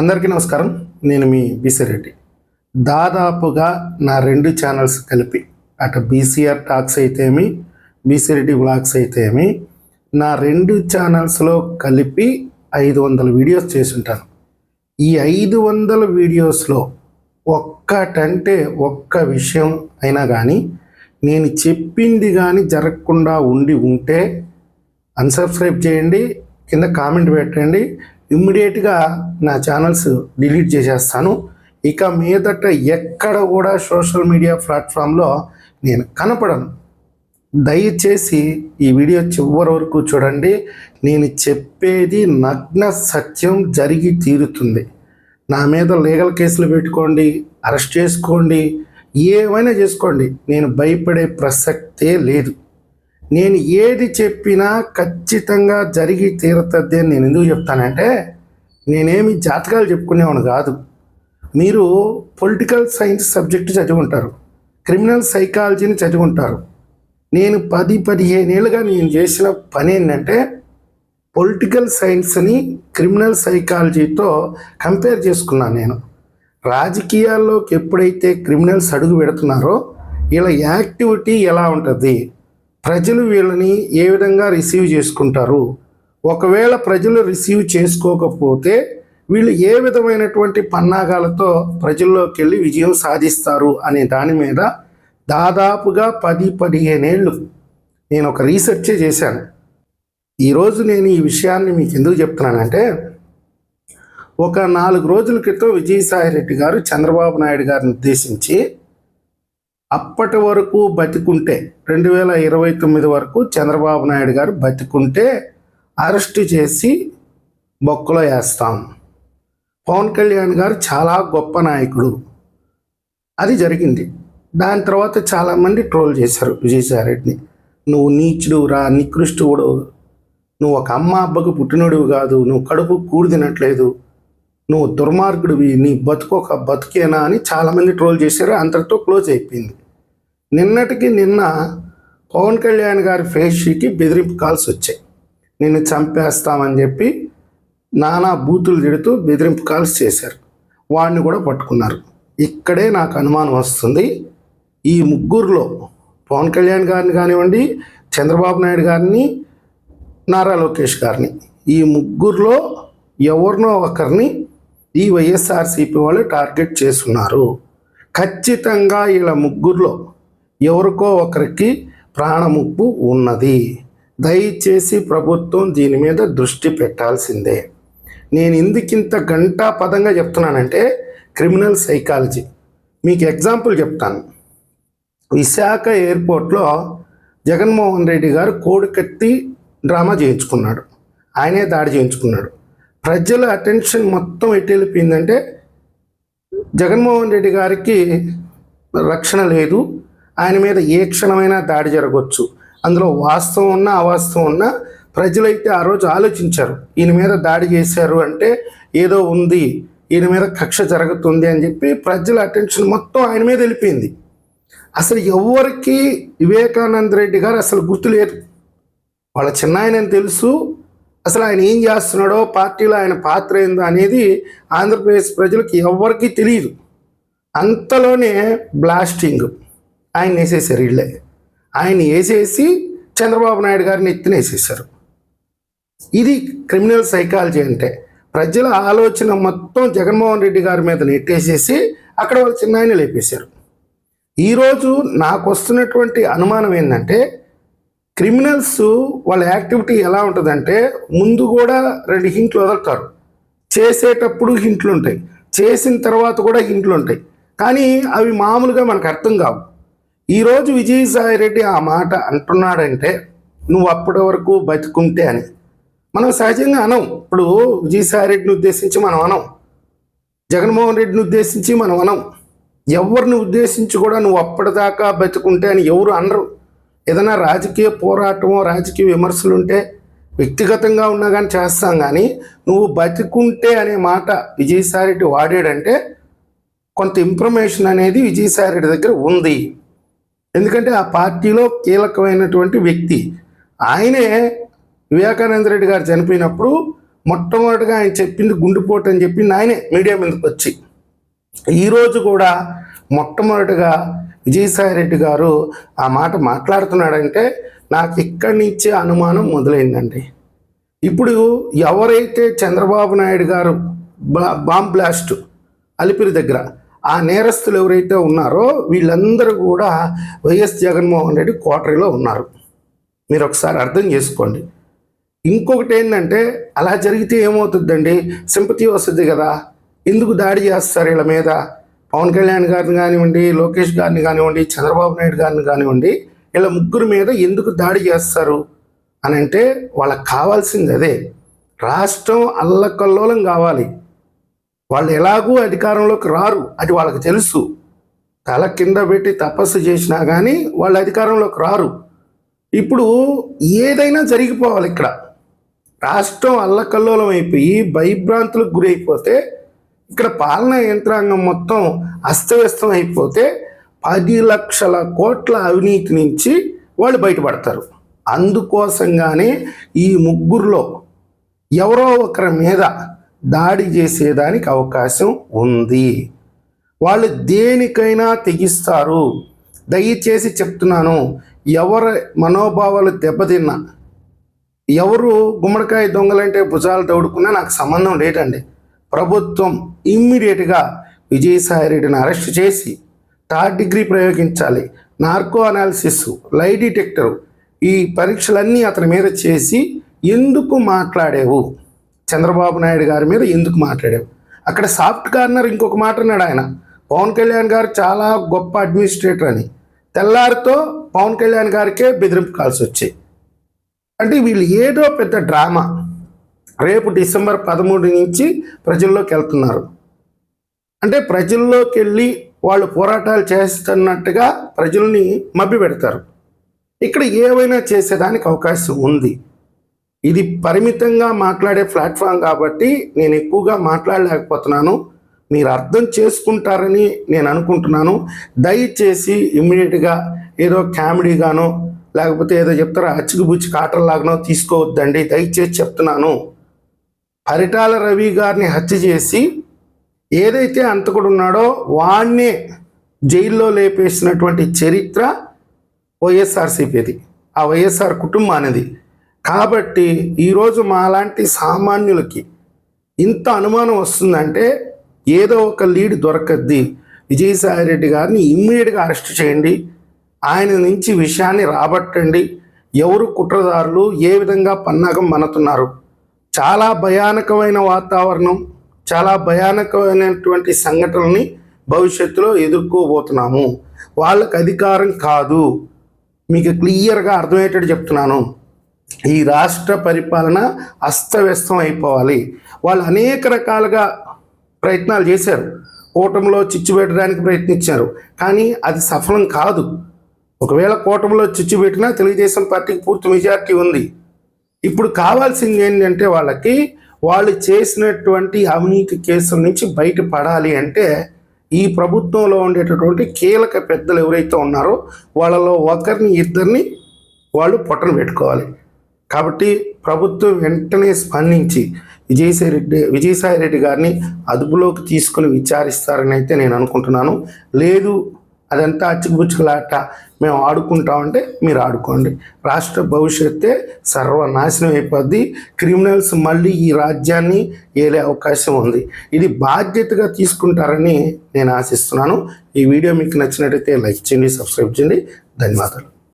అందరికీ నమస్కారం. నేను మీ బీసీ దాదాపుగా నా రెండు ఛానల్స్ కలిపి అటు బీసీఆర్ టాక్స్ అయితేమి బీసీ రెడ్డి అయితేమి నా రెండు ఛానల్స్లో కలిపి ఐదు వందల వీడియోస్ చేసి ఉంటాను ఈ ఐదు వందల వీడియోస్లో ఒక్కటంటే ఒక్క విషయం అయినా కానీ నేను చెప్పింది కానీ జరగకుండా ఉండి ఉంటే అన్సబ్స్క్రైబ్ చేయండి కింద కామెంట్ పెట్టండి ఇమ్మీడియట్గా నా ఛానల్స్ డిలీట్ చేసేస్తాను. ఇక మీదట ఎక్కడ కూడా సోషల్ మీడియా ప్లాట్ఫామ్లో నేను కనపడను. దయచేసి ఈ వీడియో చివరి వరకు చూడండి. నేను చెప్పేది నగ్న సత్యం జరిగి తీరుతుంది. నా మీద లీగల్ కేసులు పెట్టుకోండి అరెస్ట్ చేసుకోండి ఏమైనా చేసుకోండి. నేను భయపడే ప్రసక్తే లేదు. నేను ఏది చెప్పినా ఖచ్చితంగా జరిగి తీరుతుంది అని నేను ఎందుకు చెప్తానంటే నేనేమి జాతకాలు చెప్పుకునేవాడు కాదు. మీరు పొలిటికల్ సైన్స్ సబ్జెక్టు చదువుకుంటారు క్రిమినల్ సైకాలజీని చదువుకుంటారు. నేను పది పదిహేను ఏళ్ళుగా నేను చేసిన పని ఏంటంటే పొలిటికల్ సైన్స్ని క్రిమినల్ సైకాలజీతో కంపేర్ చేసుకున్నాను నేను. రాజకీయాల్లోకి ఎప్పుడైతే క్రిమినల్స్ అడుగు పెడుతున్నారో వీళ్ళ యాక్టివిటీ ఎలా ఉంటుంది? ప్రజలు వీళ్ళని ఏ విధంగా రిసీవ్ చేసుకుంటారు? ఒకవేళ ప్రజలు రిసీవ్ చేసుకోకపోతే వీళ్ళు ఏ విధమైనటువంటి పన్నాగాలతో ప్రజల్లోకి వెళ్ళి విజయం సాధిస్తారు అనే దాని మీద దాదాపుగా పది పదిహేనేళ్ళు నేను ఒక రీసెర్చే చేశాను. ఈరోజు నేను ఈ విషయాన్ని మీకు ఎందుకు చెప్తున్నానంటే ఒక నాలుగు రోజుల క్రితం విజయసాయి రెడ్డి గారు చంద్రబాబు నాయుడు గారిని ఉద్దేశించి అప్పటి వరకు బతికుంటే రెండు వేల ఇరవై తొమ్మిది వరకు చంద్రబాబు నాయుడు గారు బతికుంటే అరెస్టు చేసి బొక్కలో వేస్తాం. పవన్ కళ్యాణ్ గారు చాలా గొప్ప నాయకుడు. అది జరిగింది. దాని తర్వాత చాలామంది ట్రోల్ చేశారు విజయసాయిరెడ్డిని నువ్వు నీచుడు రా నికృష్టుడు నువ్వు ఒక అమ్మ అబ్బకు పుట్టినోడివి కాదు. నువ్వు కడుపు కూడి తినట్లేదు నువ్వు దుర్మార్గుడివి. నీ బతుకు ఒక బతుకేనా? అని చాలామంది ట్రోల్ చేశారు. అంతటితో క్లోజ్ అయిపోయింది. నిన్నటికి నిన్న పవన్ కళ్యాణ్ గారి ఫేస్కి బెదిరింపు కాల్స్ వచ్చాయి. నిన్ను చంపేస్తామని చెప్పి నానా బూతులు తిడుతూ బెదిరింపు కాల్స్ చేశారు. వాడిని కూడా పట్టుకున్నారు. ఇక్కడే నాకు అనుమానం వస్తుంది. ఈ ముగ్గురులో పవన్ కళ్యాణ్ గారిని కానివ్వండి చంద్రబాబు నాయుడు గారిని నారా లోకేష్ గారిని. ఈ ముగ్గురులో ఎవరినో ఒకరిని ఈ వైఎస్ఆర్సీపీ వాళ్ళు టార్గెట్ చేస్తున్నారు. ఖచ్చితంగా వీళ్ళ ముగ్గురులో ఎవరికో ఒకరికి ప్రాణముప్పు ఉన్నది. దయచేసి ప్రభుత్వం దీని మీద దృష్టి పెట్టాల్సిందే. నేను ఎందుకింత గంటా పదంగా చెప్తున్నానంటే క్రిమినల్ సైకాలజీ. మీకు ఎగ్జాంపుల్ చెప్తాను. విశాఖ ఎయిర్పోర్ట్లో జగన్మోహన్ రెడ్డి గారు కోడికత్తి డ్రామా చేయించుకున్నాడు. ఆయనే దాడి చేయించుకున్నాడు. ప్రజల అటెన్షన్ మొత్తం ఎటు వెళ్ళిపోయిందంటే జగన్మోహన్ రెడ్డి గారికి రక్షణ లేదు. ఆయన మీద ఏ క్షణమైనా దాడి జరగవచ్చు. అందులో వాస్తవం ఉన్నా అవాస్తవం ఉన్నా ప్రజలైతే ఆ రోజు ఆలోచించారు. ఈయన మీద దాడి చేశారు అంటే ఏదో ఉంది ఈయన మీద కక్ష జరుగుతుంది అని చెప్పి ప్రజల అటెన్షన్ మొత్తం ఆయన మీద వెళ్ళిపోయింది. అసలు ఎవరికి వివేకానంద రెడ్డి గారు అసలు గుర్తులేదు వాళ్ళ చిన్న ఆయనని తెలుసు. అసలు ఆయన ఏం చేస్తున్నాడో పార్టీలో ఆయన పాత్ర ఏందో అనేది ఆంధ్రప్రదేశ్ ప్రజలకు ఎవరికీ తెలియదు అంతలోనే బ్లాస్టింగ్ ఆయన వేసేసారు వీళ్ళే ఆయన వేసేసి చంద్రబాబు నాయుడు గారిని ఎత్తిన వేసేసారు ఇది క్రిమినల్ సైకాలజీ అంటే ప్రజల ఆలోచన మొత్తం జగన్మోహన్ రెడ్డి గారి మీద నెట్టేసేసి అక్కడ వాళ్ళ చిన్న ఆయన లేపేశారు. ఈరోజు నాకు వస్తున్నటువంటి అనుమానం ఏంటంటే క్రిమినల్స్ వాళ్ళ యాక్టివిటీ ఎలా ఉంటుందంటే ముందు కూడా రెండు హింట్లు వదులుతారు. చేసేటప్పుడు హింట్లు ఉంటాయి చేసిన తర్వాత కూడా హింట్లు ఉంటాయి కానీ అవి మామూలుగా మనకు అర్థం కావు. ఈరోజు విజయసాయి రెడ్డి ఆ మాట అంటున్నాడంటే నువ్వు అప్పటి వరకు బతుకుంటే అని. మనం సహజంగా అనం. ఇప్పుడు విజయసాయి రెడ్డిని ఉద్దేశించి మనం అనం. జగన్మోహన్ రెడ్డిని ఉద్దేశించి మనం అనం. ఎవరిని ఉద్దేశించి కూడా నువ్వు అప్పటిదాకా బతుకుంటే అని ఎవరు అనరు. ఏదైనా రాజకీయ పోరాటమో రాజకీయ విమర్శలు ఉంటే వ్యక్తిగతంగా ఉన్నా కానీ చేస్తాం కానీ నువ్వు బతికుంటే అనే మాట విజయసాయి రెడ్డి వాడాడంటే కొంత ఇన్ఫర్మేషన్ అనేది విజయసాయి రెడ్డి దగ్గర ఉంది. ఎందుకంటే ఆ పార్టీలో కీలకమైనటువంటి వ్యక్తి. ఆయనే వివేకానంద రెడ్డి గారు చనిపోయినప్పుడు మొట్టమొదటిగా ఆయన చెప్పింది గుండెపోటు అని చెప్పింది ఆయనే మీడియా మీదకి వచ్చి. ఈరోజు కూడా మొట్టమొదటిగా విజయసాయి రెడ్డి గారు ఆ మాట మాట్లాడుతున్నాడంటే నాకు ఇక్కడి నుంచే అనుమానం మొదలైందండి. ఇప్పుడు ఎవరైతే చంద్రబాబు నాయుడు గారు బా బాంబ్ బ్లాస్ట్ అలిపిరి దగ్గర ఆ నేరస్తులు ఎవరైతే ఉన్నారో వీళ్ళందరూ కూడా వైఎస్ జగన్మోహన్ రెడ్డి కోటరీలో ఉన్నారు. మీరు ఒకసారి అర్థం చేసుకోండి. ఇంకొకటి ఏంటంటే అలా జరిగితే ఏమవుతుందండి? సింపతి వస్తుంది కదా. ఎందుకు దాడి చేస్తారు వీళ్ళ మీద? పవన్ కళ్యాణ్ గారిని కానివ్వండి లోకేష్ గారిని కానివ్వండి చంద్రబాబు నాయుడు గారిని కానివ్వండి వీళ్ళ ముగ్గురు మీద ఎందుకు దాడి చేస్తారు? అని అంటే వాళ్ళకి కావాల్సింది అదే. రాష్ట్రం అల్లకల్లోలం కావాలి. వాళ్ళు ఎలాగూ అధికారంలోకి రారు అది వాళ్ళకి తెలుసు. తల కింద పెట్టి తపస్సు చేసినా కానీ వాళ్ళు అధికారంలోకి రారు. ఇప్పుడు ఏదైనా జరిగిపోవాలి ఇక్కడ. రాష్ట్రం అల్లకల్లోలం అయిపోయి భయభ్రాంతులకు గురైపోతే ఇక్కడ పాలనా యంత్రాంగం మొత్తం అస్తవ్యస్తం అయిపోతే పది లక్షల కోట్ల అవినీతి నుంచి వాళ్ళు బయటపడతారు. అందుకోసంగానే ఈ ముగ్గురులో ఎవరో ఒకరి మీద దాడి చేసేదానికి అవకాశం ఉంది. వాళ్ళు దేనికైనా తెగిస్తారు. దయచేసి చెప్తున్నాను ఎవరి మనోభావాలు దెబ్బతిన్నా ఎవరు గుమ్మడికాయ దొంగలంటే భుజాలు తోడుకున్నా నాకు సంబంధం లేదండి. ప్రభుత్వం ఇమ్మీడియట్గా విజయసాయిరెడ్డిని అరెస్ట్ చేసి థర్డ్ డిగ్రీ ప్రయోగించాలి. నార్కో అనాలిసిస్ లై డిటెక్టర్ ఈ పరీక్షలన్నీ అతని మీద చేసి ఎందుకు మాట్లాడేవు? చంద్రబాబు నాయుడు గారి మీద ఎందుకు మాట్లాడావు? అక్కడ సాఫ్ట్ కార్నర్ ఇంకొక మాట అన్నాడు ఆయన. పవన్ కళ్యాణ్ గారు చాలా గొప్ప అడ్మినిస్ట్రేటర్ అని. తెల్లారితో పవన్ కళ్యాణ్ గారికే బెదిరింపు కాల్సి వచ్చాయి. అంటే వీళ్ళు ఏదో పెద్ద డ్రామా. రేపు డిసెంబర్ పదమూడు నుంచి ప్రజల్లోకి వెళ్తున్నారు. అంటే ప్రజల్లోకి వెళ్ళి వాళ్ళు పోరాటాలు చేస్తున్నట్టుగా ప్రజల్ని మభ్య పెడతారు ఇక్కడ ఏవైనా చేసేదానికి అవకాశం ఉంది. ఇది పరిమితంగా మాట్లాడే ప్లాట్ఫామ్ కాబట్టి నేను ఎక్కువగా మాట్లాడలేకపోతున్నాను. మీరు అర్థం చేసుకుంటారని నేను అనుకుంటున్నాను. దయచేసి ఇమ్మీడియట్గా ఏదో కామెడీగానో లేకపోతే ఏదో చెప్తారో అచ్చుకుబుచ్చి కాటల్లాగానో తీసుకోవద్దండి. దయచేసి చెప్తున్నాను. పరిటాల రవి గారిని హత్య చేసి ఏదైతే అంతకుడు ఉన్నాడో వాణ్ణే జైల్లో లేపేసినటువంటి చరిత్ర వైఎస్ఆర్సీపీది. ఆ వైఎస్ఆర్ కుటుంబానిది. కాబట్టి ఈరోజు మాలాంటి సామాన్యులకి ఇంత అనుమానం వస్తుందంటే ఏదో ఒక లీడ్ దొరకద్ది. విజయసాయి రెడ్డి గారిని ఇమ్మీడియట్గా అరెస్ట్ చేయండి. ఆయన నుంచి విషయాన్ని రాబట్టండి. ఎవరు కుట్రదారులు ఏ విధంగా పన్నాగం మనతున్నారు చాలా భయానకమైన వాతావరణం చాలా భయానకమైనటువంటి సంఘటనల్ని భవిష్యత్తులో ఎదుర్కోబోతున్నాము. వాళ్ళకి అధికారం కాదు. మీకు క్లియర్గా అర్థమయ్యేటట్టు చెప్తున్నాను. ఈ రాష్ట్ర పరిపాలన అస్తవ్యస్తం అయిపోవాలి. వాళ్ళు అనేక రకాలుగా ప్రయత్నాలు చేశారు. కూటమిలో చిచ్చు పెట్టడానికి ప్రయత్నించారు. కానీ అది సఫలం కాదు. ఒకవేళ కూటమిలో చిచ్చు పెట్టినా తెలుగుదేశం పార్టీకి పూర్తి మెజార్టీ ఉంది. ఇప్పుడు కావాల్సింది ఏంటంటే వాళ్ళకి వాళ్ళు చేసినటువంటి అవినీతి కేసుల నుంచి బయటపడాలి అంటే ఈ ప్రభుత్వంలో ఉండేటటువంటి కీలక పెద్దలు ఎవరైతే ఉన్నారో వాళ్ళలో ఒకరిని ఇద్దరిని వాళ్ళు పొట్టను పెట్టుకోవాలి. కాబట్టి ప్రభుత్వం వెంటనే స్పందించి విజయసాయి రెడ్డి విజయసాయి రెడ్డి గారిని అదుపులోకి తీసుకుని విచారిస్తారని అయితే నేను అనుకుంటున్నాను. లేదు అదంతా అచ్చుకుబుచ్చుకులాట మేము ఆడుకుంటామంటే మీరు ఆడుకోండి. రాష్ట్ర భవిష్యత్తే సర్వనాశనం అయిపోద్ది. క్రిమినల్స్ మళ్ళీ ఈ రాజ్యాన్ని ఏలే అవకాశం ఉంది. ఇది బాధ్యతగా తీసుకుంటారని నేను ఆశిస్తున్నాను. ఈ వీడియో మీకు నచ్చినట్టయితే లైక్ చేయండి సబ్స్క్రైబ్ చేయండి. ధన్యవాదాలు.